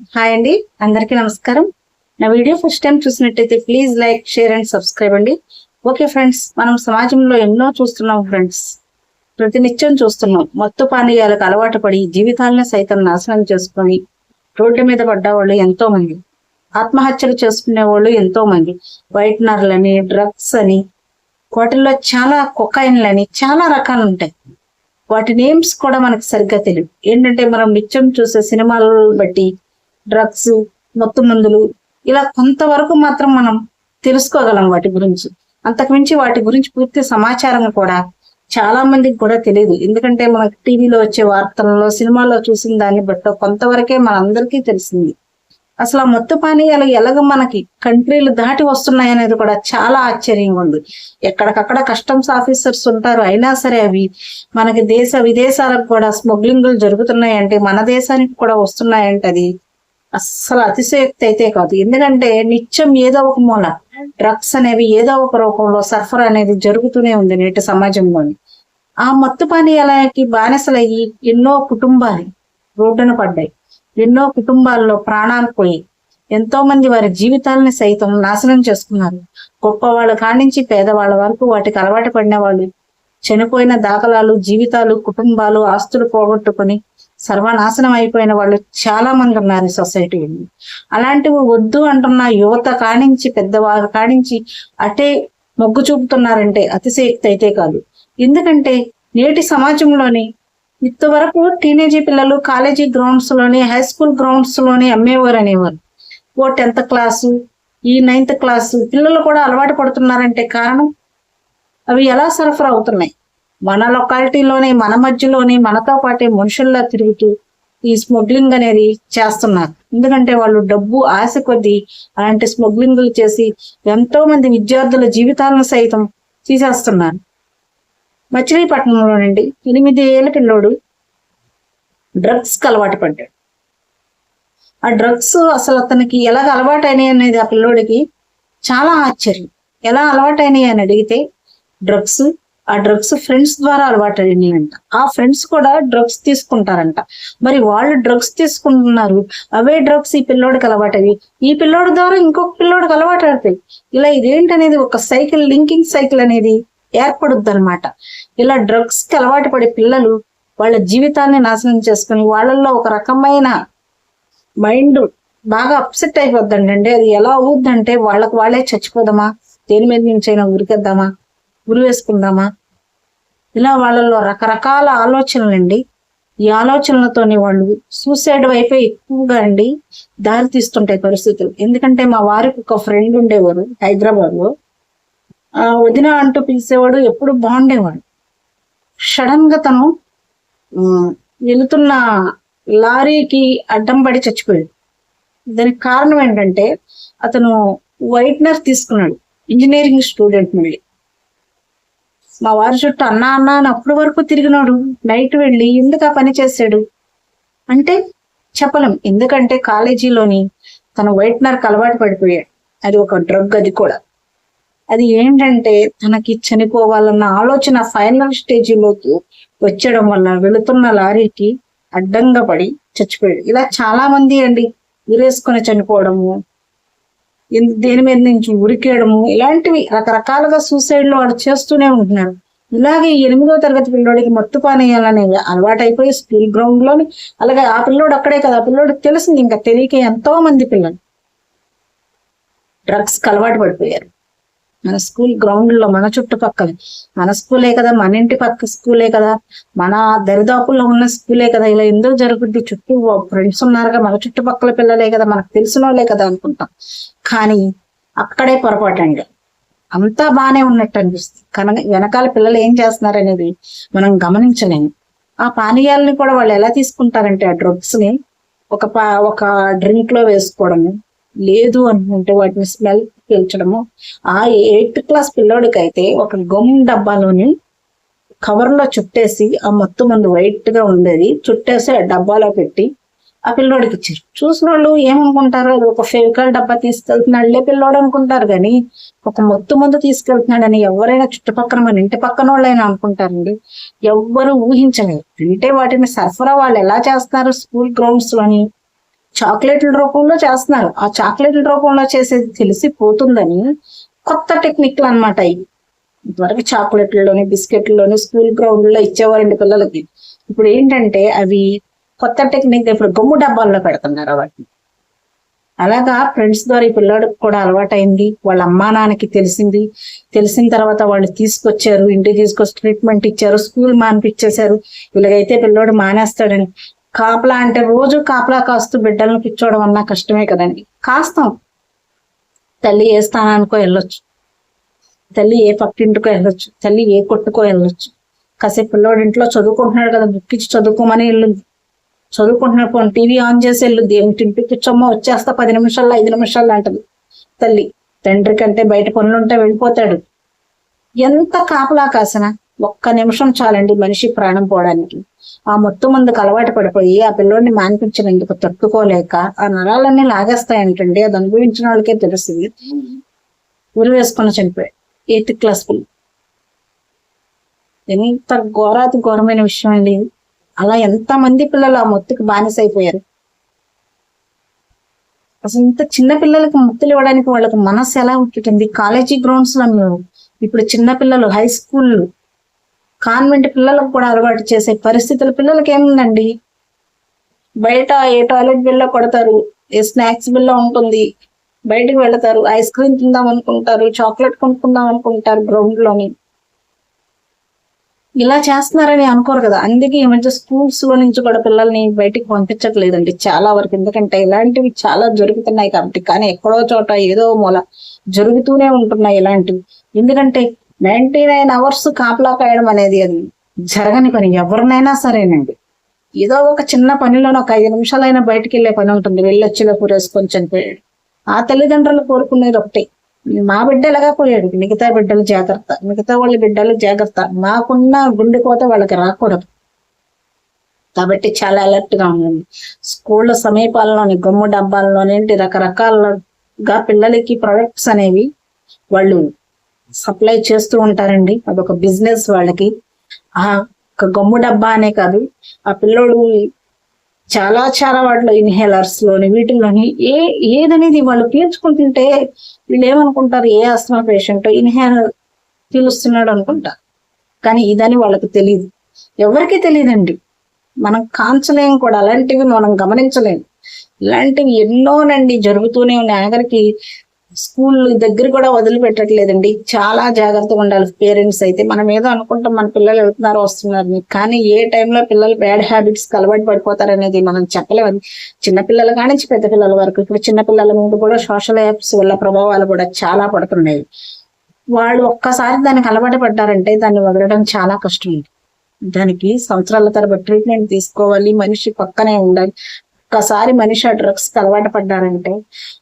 Hi అండి అందరికీ నమస్కారం. నా వీడియో ఫస్ట్ టైం చూసినట్టయితే please like share and subscribe అండి. ఓకే ఫ్రెండ్స్ మనం సమాజంలో ఎన్నో చూస్తున్నాం ఫ్రెండ్స్. ప్రతినిత్యం చూస్తున్నాం. మత్తు పానీయాలకు అలవాటు పడి జీవితాలను సైతం నాశనం చేసుకొని రోడ్డు మీద పడ్డవాళ్ళు ఎంతో మంది ఆత్మహత్యలు చేసుకునే వాళ్ళు ఎంతో మంది వైట్నర్లని డ్రగ్స్ అని వాటిల్లో చాలా కొకాయిన్లని చాలా రకాలు ఉంటాయి. వాటి నేమ్స్ కూడా మనకు సరిగ్గా తెలియదు ఏంటంటే మనం నిత్యం చూసే సినిమాలను బట్టి డ్రగ్స్ మత్తు మందులు ఇలా కొంతవరకు మాత్రం మనం తెలుసుకోగలం వాటి గురించి. అంతకుమించి వాటి గురించి పూర్తి సమాచారం కూడా చాలా మందికి కూడా తెలియదు. ఎందుకంటే మనకి టీవీలో వచ్చే వార్తలలో సినిమాల్లో చూసిన దాన్ని బట్టి కొంతవరకే మనందరికీ తెలిసింది. అసలు ఆ మత్తు పానీయాలు ఎలాగ మనకి కంట్రీలు దాటి వస్తున్నాయి అనేది కూడా చాలా ఆశ్చర్యంగా ఉంది. ఎక్కడికక్కడ కస్టమ్స్ ఆఫీసర్స్ ఉంటారు అయినా సరే అవి మనకి దేశ విదేశాలకు కూడా స్మగ్లింగ్లు జరుగుతున్నాయంటే మన దేశానికి కూడా వస్తున్నాయంటే అది అస్సలు అతిశయోక్తి అయితే కాదు. ఎందుకంటే నిత్యం ఏదో ఒక మూల డ్రగ్స్ అనేవి ఏదో ఒక రూపంలో సరఫరా అనేది జరుగుతూనే ఉంది నేటి సమాజంలోని. ఆ మత్తు పానీయాలకి బానిసలయ్యి ఎన్నో కుటుంబాలు రోడ్డున పడ్డాయి. ఎన్నో కుటుంబాల్లో ప్రాణాలు పోయి ఎంతో మంది వారి జీవితాలని సైతం నాశనం చేసుకున్నారు. గొప్ప వాళ్ళ కానించి పేదవాళ్ళ వరకు వాటికి అలవాటు పడిన వాళ్ళు చనిపోయిన దాఖలాలు జీవితాలు కుటుంబాలు ఆస్తులు పోగొట్టుకుని సర్వనాశనం అయిపోయిన వాళ్ళు చాలా మంది ఉన్నారు ఈ సొసైటీలో అలాంటివి వద్దు అంటున్న యువత కానించి పెద్దవాళ్ళ కానించి అటే మొగ్గు చూపుతున్నారంటే అతిశయక్తి అయితే కాదు. ఎందుకంటే నేటి సమాజంలోని ఇంతవరకు టీనేజీ పిల్లలు కాలేజీ గ్రౌండ్స్లోని హై స్కూల్ గ్రౌండ్స్లోని అమ్మేవారు అనేవారు ఓ టెన్త్ క్లాసు ఈ నైన్త్ క్లాసు పిల్లలు కూడా అలవాటు పడుతున్నారంటే కారణం అవి ఎలా సరఫరా అవుతున్నాయి? మన లొకాలిటీలోనే మన మధ్యలోనే మనతో పాటే మనుషుల్లా తిరుగుతూ ఈ స్మగ్లింగ్ అనేది చేస్తున్నారు. ఎందుకంటే వాళ్ళు డబ్బు ఆశ కొద్దీ అలాంటి స్మగ్లింగ్లు చేసి ఎంతో మంది విద్యార్థుల జీవితాలను సైతం తీసేస్తున్నారు. మచిలీపట్నంలోనండి ఎనిమిది ఏళ్ళ పిల్లోడు డ్రగ్స్కి అలవాటు పడ్డాడు. ఆ డ్రగ్స్ అసలు అతనికి ఎలాగ అయినాయి అనేది ఆ పిల్లోడికి చాలా ఆశ్చర్యం. ఎలా అలవాటైనాయి అని అడిగితే డ్రగ్స్ ఆ డ్రగ్స్ ఫ్రెండ్స్ ద్వారా అలవాటు అయినాయంట. ఆ ఫ్రెండ్స్ కూడా డ్రగ్స్ తీసుకుంటారంట. మరి వాళ్ళు డ్రగ్స్ తీసుకుంటున్నారు. అవే డ్రగ్స్ ఈ పిల్లోడికి అలవాటవి ఈ పిల్లోడి ద్వారా ఇంకొక పిల్లోడికి అలవాటు అవుతాయి ఇలా ఇదేంటనేది ఒక సైకిల్ లింకింగ్ సైకిల్ అనేది ఏర్పడుద్ది అనమాట ఇలా డ్రగ్స్కి అలవాటు పడే పిల్లలు వాళ్ళ జీవితాన్ని నాశనం చేసుకుని వాళ్ళల్లో ఒక రకమైన మైండ్ బాగా అప్సెట్ అయిపోద్దండి అంటే అది ఎలా అవుద్దంటే వాళ్ళకి వాళ్ళే చచ్చిపోదామా? దేని మీద నుంచైనా ఉరికేద్దామా? ఉరి వేసుకుందామా? ఇలా వాళ్ళలో రకరకాల ఆలోచనలండి. ఈ ఆలోచనలతోని వాళ్ళు సూసైడ్ వైపే ఎక్కువగా అండి దారి తీస్తుంటాయి పరిస్థితులు. ఎందుకంటే మా వారికి ఒక ఫ్రెండ్ ఉండేవారు హైదరాబాద్లో. ఆ వదిన అంటూ పిలిచేవాడు ఎప్పుడు బాగుండేవాడు. సడన్గా తను వెళుతున్న లారీకి అడ్డం పడి చచ్చిపోయాడు. దానికి కారణం ఏంటంటే అతను వైట్నర్ తీసుకున్నాడు. ఇంజనీరింగ్ స్టూడెంట్ మళ్ళీ. మా వారి చుట్టూ అన్నా అన్నా అని అప్పటి వరకు తిరిగినాడు. నైట్ వెళ్ళి ఎందుకు ఆ పని చేశాడు? అంటే చెప్పలేం. ఎందుకంటే కాలేజీలోని తన వైట్నర్కి అలవాటు పడిపోయాడు. అది ఒక డ్రగ్ అది కూడా. అది ఏంటంటే తనకి చనిపోవాలన్న ఆలోచన ఫైనల్ స్టేజిలోకి వచ్చడం వల్ల వెళుతున్న లారీకి అడ్డంగా పడి చచ్చిపోయాడు. ఇలా చాలా మంది అండి ఉరేసుకొని చనిపోవడము దేని మీద నుంచి ఉరికేయడము ఇలాంటివి రకరకాలుగా సూసైడ్లు వాడు చేస్తూనే ఉంటున్నాడు. ఇలాగే ఎనిమిదో తరగతి పిల్లోడికి మత్తు పానీయాలనే అలవాటు అయిపోయి స్కూల్ గ్రౌండ్లోని అలాగే ఆ పిల్లోడు అక్కడే కదా ఆ పిల్లోడికి తెలిసింది ఇంకా తెలియక ఎంతో మంది పిల్లలు. డ్రగ్స్కి అలవాటు పడిపోయారు. మన స్కూల్ గ్రౌండ్లో మన చుట్టుపక్కల. మన స్కూలే కదా మన ఇంటి పక్క స్కూలే కదా మన దరిదాపుల్లో ఉన్న స్కూలే కదా ఇలా ఎందుకు జరుగుద్ది? చుట్టూ ఫ్రెండ్స్ ఉన్నారుగా మన చుట్టుపక్కల పిల్లలే కదా మనకు తెలిసిన వాళ్ళే కదా అనుకుంటాం. కానీ అక్కడే పొరపాటు అండి అంతా బాగానే ఉన్నట్టు అనిపిస్తుంది. కనుక వెనకాల పిల్లలు ఏం చేస్తున్నారు అనేది మనం గమనించలేము ఆ పానీయాలని కూడా వాళ్ళు ఎలా తీసుకుంటారంటే ఆ డ్రగ్స్ని ఒక పా ఒక డ్రింక్లో వేసుకోవడము లేదు అనుకుంటే వాటిని స్మెల్ పీల్చడము. ఆ ఎయిత్ క్లాస్ పిల్లోడికైతే ఒక గమ్ డబ్బాలోని కవర్లో చుట్టేసి ఆ మత్తు మందు వైట్గా ఉండేది. చుట్టేసి ఆ డబ్బాలో పెట్టి ఆ పిల్లోడికి ఇచ్చారు. చూసిన వాళ్ళు ఏమనుకుంటారు? అది ఒక ఫెవికల్ డబ్బా తీసుకెళ్తున్నాడులే పిల్లోడు అనుకుంటారు కానీ ఒక మొత్తు మందు తీసుకెళ్తున్నాడని ఎవరైనా చుట్టుపక్కల మన ఇంటి పక్కన వాళ్ళైనా అనుకుంటారండి. ఎవ్వరు ఊహించలేదు అంటే వాటిని సరఫరా వాళ్ళు ఎలా చేస్తున్నారు స్కూల్ గ్రౌండ్స్ అని చాక్లెట్ల రూపంలో చేస్తున్నారు. ఆ చాక్లెట్ల రూపంలో చేసేది తెలిసిపోతుందని కొత్త టెక్నిక్లు అన్నమాట ఇవి. ఇంతవరకు చాక్లెట్లలోని బిస్కెట్లలోని స్కూల్ గ్రౌండ్లో ఇచ్చేవారండి పిల్లలకి. ఇప్పుడు ఏంటంటే అవి కొత్త టెక్నిక్ ఇప్పుడు గమ్ము డబ్బాల్లో పెడుతున్నారు వాటిని. అలాగా ఫ్రెండ్స్ ద్వారా ఈ పిల్లాడికి కూడా అలవాటైంది. వాళ్ళ అమ్మా నాన్నకి తెలిసింది. తెలిసిన తర్వాత వాళ్ళు తీసుకొచ్చారు ఇంటికి తీసుకొచ్చి ట్రీట్మెంట్ ఇచ్చారు స్కూల్ మానిపించేశారు. ఇలాగైతే పిల్లోడు మానేస్తాడని కాపలా అంటే రోజు కాపలా కాస్తూ బిడ్డలను పిచ్చోవడం అన్నా కష్టమే కదండి. కాస్తాం. తల్లి ఏ స్థానానికో వెళ్ళొచ్చు. తల్లి ఏ పక్కింటికో వెళ్ళొచ్చు. తల్లి ఏ కొట్టుకో వెళ్ళొచ్చు. కాసేపు పిల్లోడి ఇంట్లో చదువుకుంటున్నాడు కదా బుక్ ఇచ్చి చదువుకోమని వెళ్ళింది. చదువుకుంటున్నాడు పోనీ టీవీ ఆన్ చేసి వెళ్ళు దేవుని తింపి కూర్చోమ్మ వచ్చేస్తా పది నిమిషాల్లో ఐదు నిమిషాల్లో అంటది తల్లి. తండ్రి కంటే బయట పనులు ఉంటే వెళ్ళిపోతాడు. ఎంత కాపలా కాసినా ఒక్క నిమిషం చాలండి మనిషి ప్రాణం పోవడానికి. ఆ మొత్తం అందుకు అలవాటు పడిపోయి ఆ పిల్లోడిని మానిపించినందుకు తట్టుకోలేక ఆ నరాలన్నీ లాగేస్తాయంటండి. అది అనుభవించిన వాళ్ళకే తెలుస్తుంది. ఉరి వేసుకుని చనిపోయాడు. ఎయిత్ క్లాస్ పిల్ల. ఎంత ఘోరాతి ఘోరమైన విషయం అండి. అలా ఎంత మంది పిల్లలు ఆ మొత్తుకు బానిసైపోయారు. అసలు ఇంత చిన్న పిల్లలకి ముత్తులు ఇవ్వడానికి వాళ్ళకి మనసు ఎలా ఉంటుంది కాలేజీ గ్రౌండ్స్లో మేము ఇప్పుడు చిన్న పిల్లలు హై స్కూల్ కాన్వెంట్ పిల్లలకు కూడా అలవాటు చేసే పరిస్థితులు పిల్లలకి ఏముందండి? బయట ఏ టాయిలెట్ బిల్లో కొడతారు ఏ స్నాక్స్ బిల్లో ఉంటుంది బయటకు వెళతారు ఐస్ క్రీమ్ తిందాం అనుకుంటారు చాక్లెట్ కొనుక్కుందాం అనుకుంటారు గ్రౌండ్లోని. ఇలా చేస్తున్నారని అనుకోరు కదా. అందుకే ఈ మధ్య స్కూల్స్ నుంచి కూడా పిల్లల్ని బయటికి పంపించట్లేదండి చాలా వరకు. ఎందుకంటే ఇలాంటివి చాలా జరుగుతున్నాయి కాబట్టి కానీ ఎక్కడో చోట ఏదో మూల జరుగుతూనే ఉంటున్నాయి ఇలాంటివి. ఎందుకంటే నైన్టీ నైన్ అవర్స్ కాపలా కాయడం అనేది అది జరగని పని. ఎవరినైనా సరేనండి. ఏదో ఒక చిన్న పనిలో ఒక ఐదు నిమిషాలైనా బయటికి వెళ్ళే పని ఉంటుంది. వెళ్ళొచ్చిలో కూరేసుకొని చనిపోయాడు. ఆ తల్లిదండ్రులు కోరుకునేది ఒకటే. మా బిడ్డ ఎలాగా పోయాడు? మిగతా బిడ్డలు జాగ్రత్త. మిగతా వాళ్ళ బిడ్డలు జాగ్రత్త. మాకున్న గుండె కోత వాళ్ళకి రాకూడదు. కాబట్టి చాలా అలర్ట్గా ఉండండి. స్కూళ్ళ సమీపాల్లోని గమ్ము డబ్బాల్లోనేంటి రకరకాలుగా పిల్లలకి ప్రొడక్ట్స్ అనేవి వాళ్ళు సప్లై చేస్తూ ఉంటారండి. అదొక బిజినెస్ వాళ్ళకి. ఆ ఒక గమ్ము డబ్బా అనే కాదు. ఆ పిల్లోడు చాలా చాలా వాటిలో ఇన్హేలర్స్లోని వీటిలోని ఏ ఏదనేది వాళ్ళు పీల్చుకుని తింటే వీళ్ళు ఏమనుకుంటారు ఏ అస్తమా పేషెంట్ ఇన్హేలర్ పీలుస్తున్నాడు అనుకుంటారు కానీ ఇదని వాళ్ళకి తెలియదు ఎవరికి తెలియదండి మనం కాంచలేం కూడా. అలాంటివి మనం గమనించలేము ఇలాంటివి ఎన్నోనండి జరుగుతూనే ఉన్నాయి. ఆఖరికి స్కూల్ దగ్గర కూడా వదిలిపెట్టట్లేదండి. చాలా జాగ్రత్తగా ఉండాలి పేరెంట్స్ అయితే. మనం ఏదో అనుకుంటాం మన పిల్లలు వెళ్తున్నారు వస్తున్నారు. కానీ ఏ టైంలో పిల్లలు బ్యాడ్ హ్యాబిట్స్ కలవాటు అలవాటు పడిపోతారు అనేది మనం చెప్పలేము చిన్నపిల్లల కానీ పెద్ద పిల్లల వరకు. ఇప్పుడు చిన్నపిల్లల ముందు కూడా సోషల్ యాప్స్ వల్ల ప్రభావాలు కూడా చాలా పడుతున్నాయి. వాళ్ళు ఒక్కసారి దానికి అలవాటు పడ్డారంటే దాన్ని వదలడం చాలా కష్టం దానికి సంవత్సరాల తరబడి ట్రీట్మెంట్ తీసుకోవాలి. మనిషి పక్కనే ఉండాలి. ఒక్కసారి మనిషి ఆ డ్రగ్స్కి అలవాటు పడ్డారంటే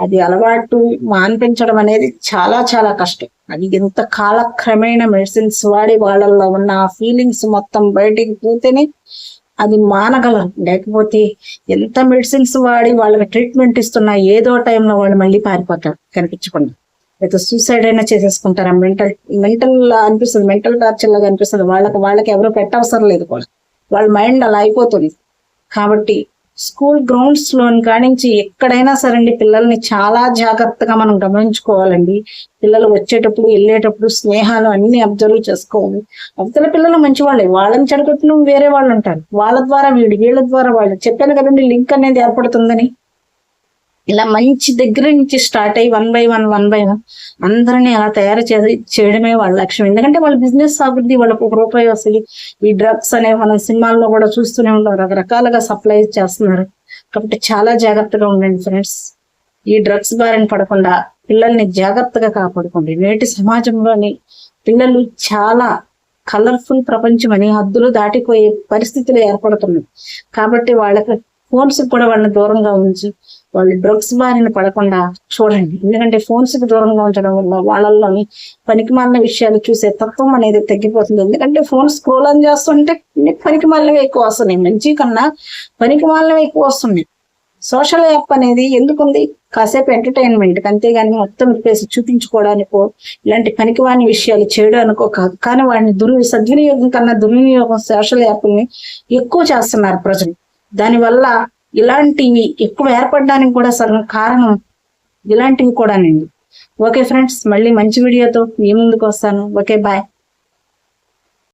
అది అలవాటు మాన్పించడం అనేది చాలా చాలా కష్టం. అది ఎంత కాలక్రమేణ మెడిసిన్స్ వాడి వాళ్ళల్లో ఉన్న ఆ ఫీలింగ్స్ మొత్తం బయటికి పోతేనే అది మానగలరు లేకపోతే ఎంత మెడిసిన్స్ వాడి వాళ్ళకి ట్రీట్మెంట్ ఇస్తున్నా ఏదో టైంలో వాళ్ళు మళ్ళీ పారిపోతారు. కనిపించకుండా. లేదా సూసైడ్ అయినా చేసేసుకుంటారు? మెంటల్ మెంటల్ అనిపిస్తుంది. మెంటల్ టార్చర్ లాగా అనిపిస్తుంది. వాళ్ళకి వాళ్ళకి ఎవరో పెట్టవసరం లేదు కూడా. వాళ్ళ మైండ్ అలా అయిపోతుంది. కాబట్టి స్కూల్ గ్రౌండ్స్లోని కానించి ఎక్కడైనా సరండి పిల్లల్ని చాలా జాగ్రత్తగా మనం గమనించుకోవాలండి. పిల్లలు వచ్చేటప్పుడు వెళ్ళేటప్పుడు స్నేహాలు అన్ని అబ్జర్వ్ చేసుకోవాలి. అవతల పిల్లలు మంచి వాళ్ళే వాళ్ళని చెడగొట్టిన వేరే వాళ్ళు ఉంటారు వాళ్ళ ద్వారా వీడు వీళ్ళ ద్వారా వాళ్ళు. చెప్పాను కదండి లింక్ అనేది ఏర్పడుతుందని. ఇలా మంచి దగ్గర నుంచి స్టార్ట్ అయ్యి one by one one by one అందరినీ అలా తయారు చేసి చేయడమే వాళ్ళ లక్ష్యం. ఎందుకంటే వాళ్ళ బిజినెస్ అభివృద్ధి వాళ్ళకు ఒక రూపాయి వస్తుంది ఈ డ్రగ్స్ అనేవి మనం సినిమాల్లో కూడా చూస్తూనే ఉంటాం. రకరకాలుగా సప్లై చేస్తున్నారు. కాబట్టి చాలా జాగ్రత్తగా ఉండండి ఫ్రెండ్స్. ఈ డ్రగ్స్ బారిన పడకుండా పిల్లల్ని జాగ్రత్తగా కాపాడుకోండి. నేటి సమాజంలోని పిల్లలు చాలా కలర్ఫుల్ ప్రపంచం అని హద్దులు దాటిపోయే పరిస్థితులు ఏర్పడుతున్నాయి. కాబట్టి వాళ్ళకి ఫోన్స్ కూడా వాళ్ళని దూరంగా ఉంచి. వాళ్ళు డ్రగ్స్ బారిన పడకుండా చూడండి. ఎందుకంటే ఫోన్స్కి దూరంగా ఉంచడం వల్ల వాళ్ళల్లోని పనికి మాలిన విషయాలు చూసే తత్వం అనేది తగ్గిపోతుంది. ఎందుకంటే ఫోన్ స్క్రోల్ అని చేస్తుంటే పనికి మాలినవి ఎక్కువ వస్తున్నాయి. మంచి కన్నా పనికి మాలినవి ఎక్కువ వస్తున్నాయి. సోషల్ యాప్ అనేది ఎందుకుంది? కాసేపు ఎంటర్టైన్మెంట్ అంతేగాని మొత్తం విప్పేసి చూపించుకోవడానికో ఇలాంటి పనికివాని విషయాలు చేయడానికో కాదు. కానీ వాడిని దుర్ సద్వినియోగం కన్నా దుర్వినియోగం సోషల్ యాప్ని ఎక్కువ చేస్తున్నారు ప్రజలు. దానివల్ల ఇలాంటివి ఎక్కువ ఏర్పడడానికి కూడా సగం కారణం ఇలాంటివి కూడానండి ఓకే ఫ్రెండ్స్ మళ్ళీ మంచి వీడియోతో మీ ముందుకు వస్తాను. Okay bye.